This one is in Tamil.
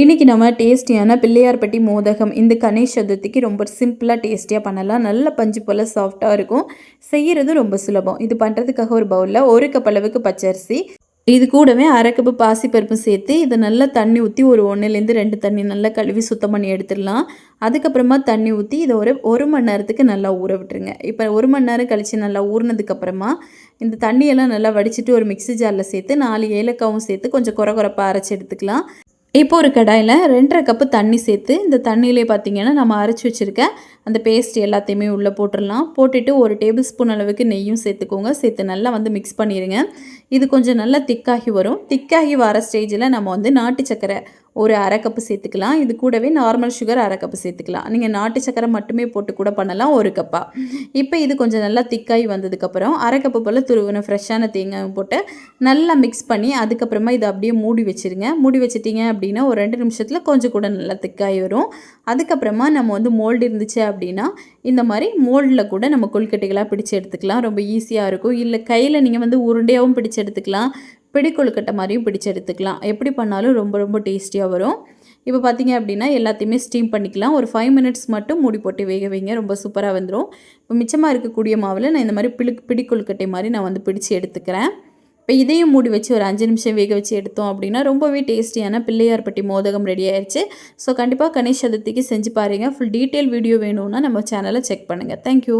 இன்றைக்கி நம்ம டேஸ்டியான பிள்ளையார்பட்டி மோதகம் இந்த கணேஷ் சதுர்த்திக்கு ரொம்ப சிம்பிளாக டேஸ்டியாக பண்ணலாம். நல்ல பஞ்சு போல் சாஃப்டாக இருக்கும். செய்கிறது ரொம்ப சுலபம். இது பண்ணுறதுக்காக ஒரு பவுலில் ஒரு கப் அளவுக்கு பச்சரிசி. இது கூடவே அரை கப்பு பாசிப்பருப்பும் சேர்த்து இதை நல்லா தண்ணி ஊற்றி ஒரு ஒன்றுலேருந்து ரெண்டு தண்ணி நல்லா கழுவி சுத்தம் பண்ணி எடுத்துடலாம். அதுக்கப்புறமா தண்ணி ஊற்றி இதை ஒரு ஒரு மணி நேரத்துக்கு நல்லா ஊற விட்டுருங்க. இப்போ ஒரு மணி நேரம் கழித்து நல்லா ஊறினதுக்கப்புறமா இந்த தண்ணியெல்லாம் நல்லா வடிச்சிட்டு ஒரு மிக்ஸி ஜாரில் சேர்த்து நாலு ஏலக்காவும் சேர்த்து கொஞ்சம் குறை குறைப்பாக அரைச்சி எடுத்துக்கலாம். இப்போ ஒரு கடாயில் ரெண்டரை கப்பு தண்ணி சேர்த்து இந்த தண்ணியிலே பார்த்திங்கன்னா நம்ம அரைச்சி வச்சுருக்க அந்த பேஸ்ட் எல்லாத்தையுமே உள்ளே போட்டுடலாம். போட்டுட்டு ஒரு டேபிள் ஸ்பூன் அளவுக்கு நெய்யும் சேர்த்துக்கோங்க. சேர்த்து நல்லா வந்து மிக்ஸ் பண்ணிடுங்க இது கொஞ்சம் நல்லா திக்காகி வரும். திக்காகி வர ஸ்டேஜில் நம்ம வந்து நாட்டு சக்கரை ஒரு அரை கப்பு சேர்த்துக்கலாம். இது கூடவே நார்மல் சுகர் அரை கப்பு சேர்த்துக்கலாம். நீங்கள் நாட்டு சக்கரை மட்டுமே போட்டு கூட பண்ணலாம் ஒரு கப்பாக இப்போ இது கொஞ்சம் நல்லா திக்காகி வந்ததுக்கப்புறம் அரை கப்பு போல் துருவின ஃப்ரெஷ்ஷான தேங்காய் போட்டு நல்லா மிக்ஸ் பண்ணி அதுக்கப்புறமா இதை அப்படியே மூடி வச்சுருங்க. மூடி வச்சிட்டிங்க அப்படின்னா ஒரு ரெண்டு நிமிஷத்தில் கொஞ்சம் கூட நல்லா திக்காகி வரும். அதுக்கப்புறமா நம்ம வந்து மோல்டு இருந்துச்சு அப்படின்னா இந்த மாதிரி மோல்டில் கூட நம்ம கொழுக்கட்டைகளாக பிடிச்சி எடுத்துக்கலாம். ரொம்ப ஈஸியாக இருக்கும். இல்லை கையில் நீங்கள் வந்து உருண்டையாகவும் பிடிச்சி எடுத்துக்கலாம். பிடி கொழுக்கட்டை மாதிரியும் பிடிச்சி எடுத்துக்கலாம். எப்படி பண்ணாலும் ரொம்ப ரொம்ப டேஸ்டியாக வரும். இப்போ பார்த்தீங்க அப்படின்னா எல்லாத்தையுமே ஸ்டீம் பண்ணிக்கலாம். ஒரு ஃபைவ் மினிட்ஸ் மட்டும் மூடி போட்டு வேக வைங்க. ரொம்ப சூப்பராக வந்துடும் இப்போ மிச்சமாக இருக்கக்கூடிய மாவில் நான் இந்த மாதிரி பிளு பிடி கொழுக்கட்டை மாதிரி நான் வந்து பிடிச்சி எடுத்துக்கிறேன். இப்போ இதையும் மூடி வச்சு ஒரு அஞ்சு நிமிஷம் வேக வச்சு எடுத்தோம் அப்படின்னா ரொம்பவே டேஸ்டியான பிள்ளையார்பட்டி மோதகம் ரெடி ஆயிடுச்சு ஸோ கண்டிப்பாக கணேஷ் சதுர்த்திக்கு செஞ்சு பாருங்கள் ஃபுல் டீட்டெயில் வீடியோ வேணும்னா நம்ம சேனலை செக் பண்ணுங்கள் தேங்க்யூ